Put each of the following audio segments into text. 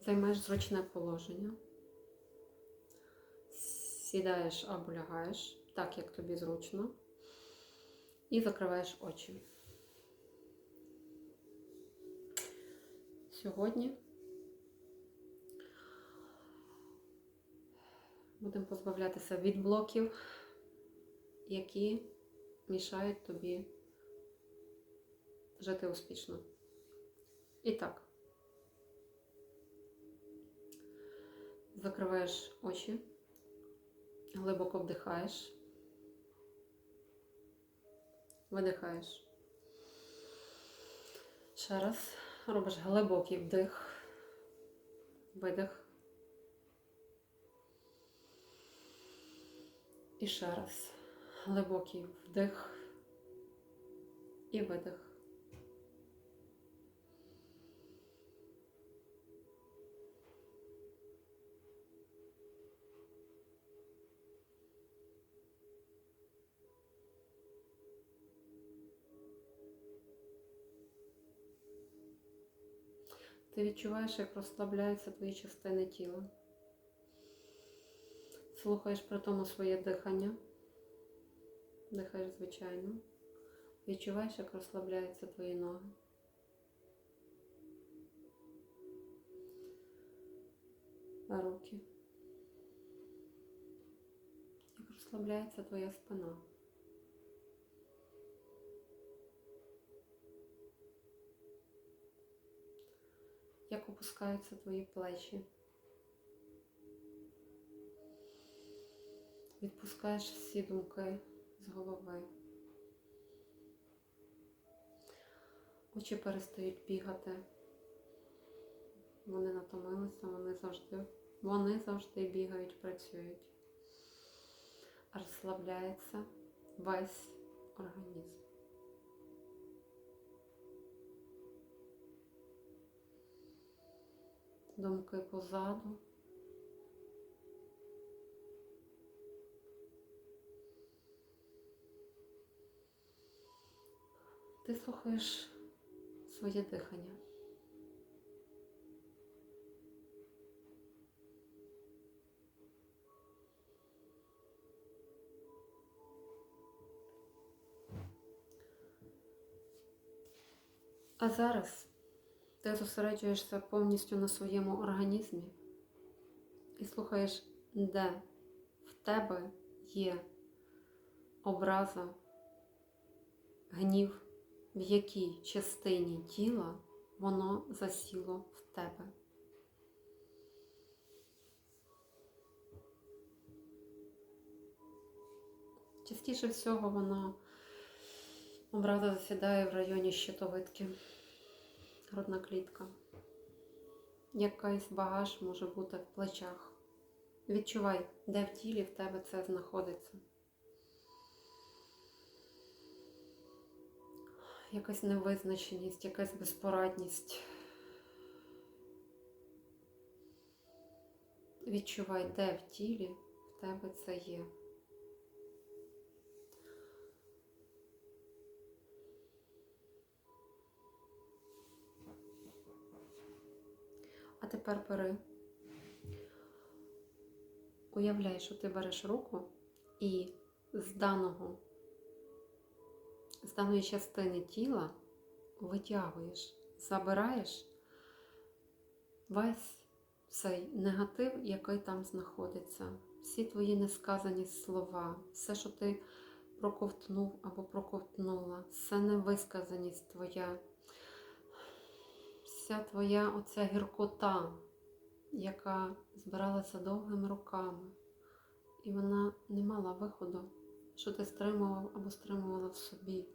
Займаєш зручне положення. Сідаєш або лягаєш, так як тобі зручно. І закриваєш очі. Сьогодні будемо позбавлятися від блоків, які мішають тобі жити успішно. І так. Закриваєш очі, глибоко вдихаєш, видихаєш. Ще раз робиш глибокий вдих, видих. І ще раз глибокий вдих і видих. Ти відчуваєш, як розслабляються твої частини тіла. Слухаєш при тому своє дихання. Дихаєш звичайно. Відчуваєш, як розслабляються твої ноги. Руки. Як розслабляється твоя спина. Як опускаються твої плечі. Відпускаєш всі думки з голови. Очі перестають бігати. Вони натомилися, вони завжди, вони завжди бігають, працюють. Розслабляється весь організм. Думки позаду. Ти слухаєш своє дихання. А зараз ти зосереджуєшся повністю на своєму організмі і слухаєш, де в тебе є образа, гнів, в якій частині тіла воно засіло в тебе. Частіше всього воно образа засідає в районі щитовидки, грудна клітка. Якийсь багаж може бути в плечах. Відчувай, де в тілі в тебе це знаходиться. якась невизначеність, якась безпорадність. Відчувай, де в тілі в тебе це є. А тепер бери. Уявляй, що ти береш руку і з даного з даної частини тіла витягуєш, забираєш весь цей негатив, який там знаходиться, всі твої несказані слова, все, що ти проковтнув або проковтнула, все невисказаність твоя, вся твоя оця гіркота, яка збиралася довгими руками, і вона не мала виходу що ти стримував або стримувала в собі.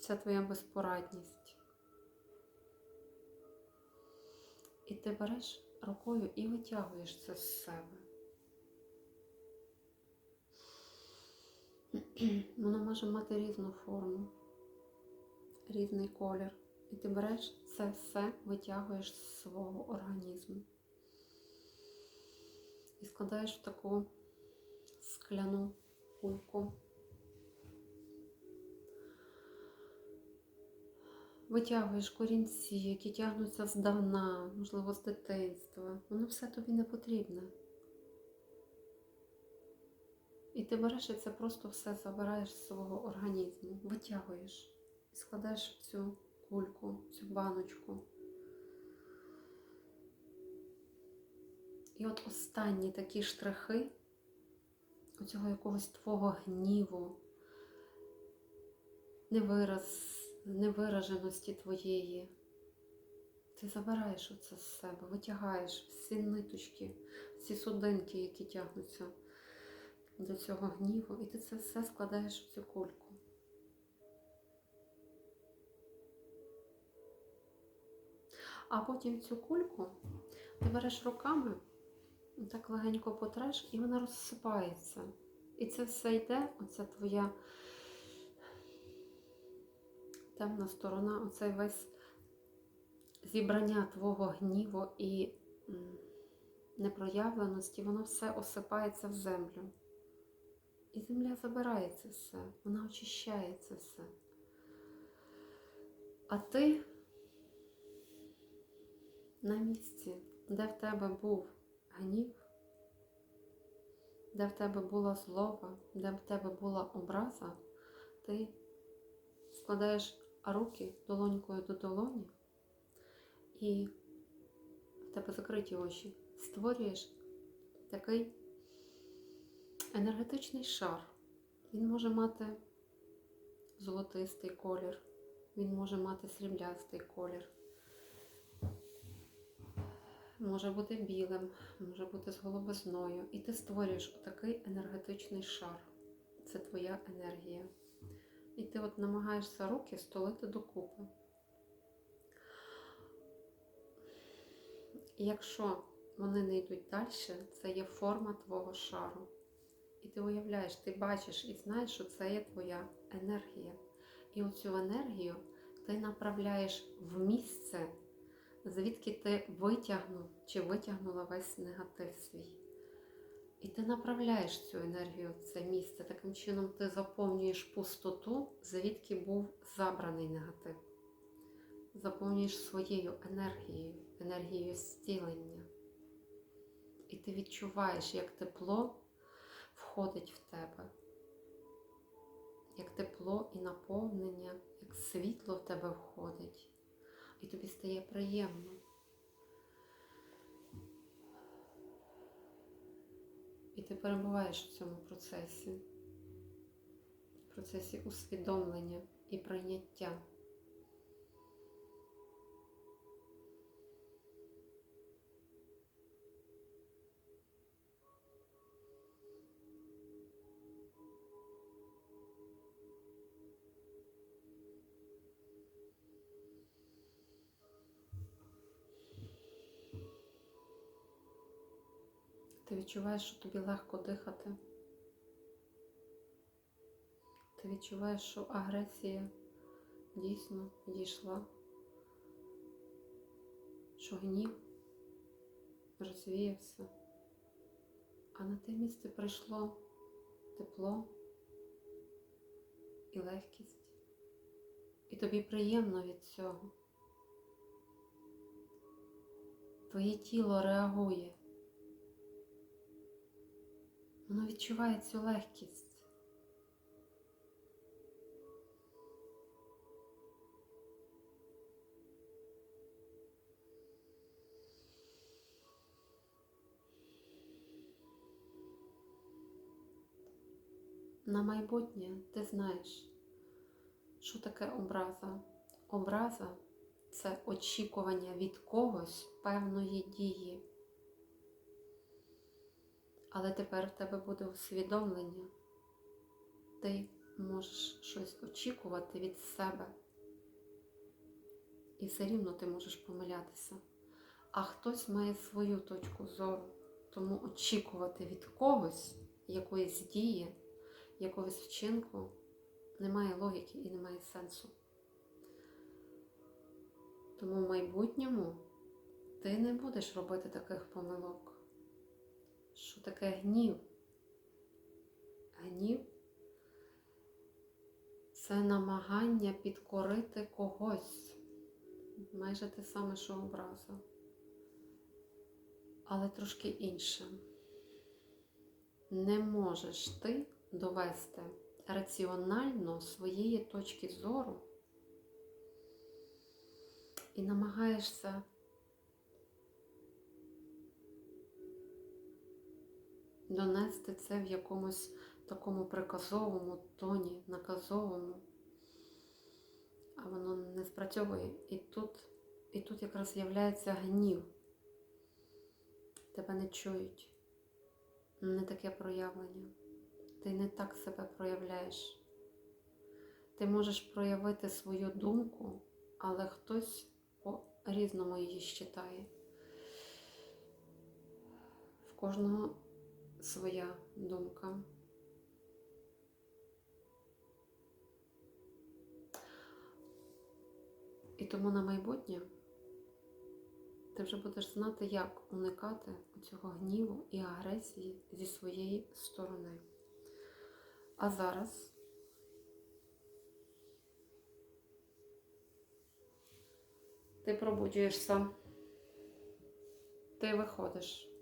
Це твоя безпорадність. І ти береш рукою і витягуєш це з себе. Воно може мати різну форму, різний колір. І ти береш це все, витягуєш з свого організму і складаєш в таку скляну кульку. витягуєш корінці, які тягнуться здавна, можливо, з дитинства. Воно все тобі не потрібне. І ти береш і це просто все забираєш з свого організму, витягуєш і складаєш в цю кульку, цю баночку. І от останні такі штрихи оцього якогось твого гніву, невираз, невираженості твоєї. Ти забираєш оце з себе, витягаєш всі ниточки, всі судинки, які тягнуться до цього гніву, і ти це все складаєш в цю кульку. А потім цю кульку ти береш руками, так легенько потреш, і вона розсипається. І це все йде, оця твоя темна сторона, оцей весь зібрання твого гніву і непроявленості, воно все осипається в землю. І земля забирає це все, вона очищає це все. А ти на місці, де в тебе був гнів, де в тебе була злоба, де в тебе була образа, ти складаєш руки долонькою до долоні і в тебе закриті очі. Створюєш такий енергетичний шар. Він може мати золотистий колір, він може мати сріблястий колір. Може бути білим, може бути з голубизною. І ти створюєш отакий енергетичний шар. Це твоя енергія. І ти от намагаєшся руки столити докупи. І якщо вони не йдуть далі, це є форма твого шару. І ти уявляєш, ти бачиш і знаєш, що це є твоя енергія. І оцю енергію ти направляєш в місце, звідки ти витягнув чи витягнула весь негатив свій. І ти направляєш цю енергію в це місце. Таким чином ти заповнюєш пустоту, звідки був забраний негатив. Заповнюєш своєю енергією, енергією зцілення. І ти відчуваєш, як тепло входить в тебе, як тепло і наповнення, як світло в тебе входить. І тобі стає приємно. І ти перебуваєш в цьому процесі, в процесі усвідомлення і прийняття. Ти відчуваєш, що тобі легко дихати. Ти відчуваєш, що агресія дійсно відійшла, що гнів розвіявся, а на те місце прийшло тепло і легкість. І тобі приємно від цього. Твоє тіло реагує. Воно відчуває цю легкість. На майбутнє ти знаєш, що таке образа. Образа це очікування від когось певної дії. Але тепер в тебе буде усвідомлення. Ти можеш щось очікувати від себе. І все рівно ти можеш помилятися. А хтось має свою точку зору. Тому очікувати від когось якоїсь дії, якогось вчинку немає логіки і немає сенсу. Тому в майбутньому ти не будеш робити таких помилок. Що таке гнів? Гнів це намагання підкорити когось. майже те саме, що образа, але трошки інше. Не можеш ти довести раціонально своєї точки зору і намагаєшся донести це в якомусь такому приказовому тоні, наказовому, а воно не спрацьовує. І тут, і тут якраз з'являється гнів. Тебе не чують, не таке проявлення. Ти не так себе проявляєш. Ти можеш проявити свою думку, але хтось по-різному її считає. В кожного своя думка. І тому на майбутнє ти вже будеш знати, як уникати цього гніву і агресії зі своєї сторони. А зараз ти пробуджуєшся, ти виходиш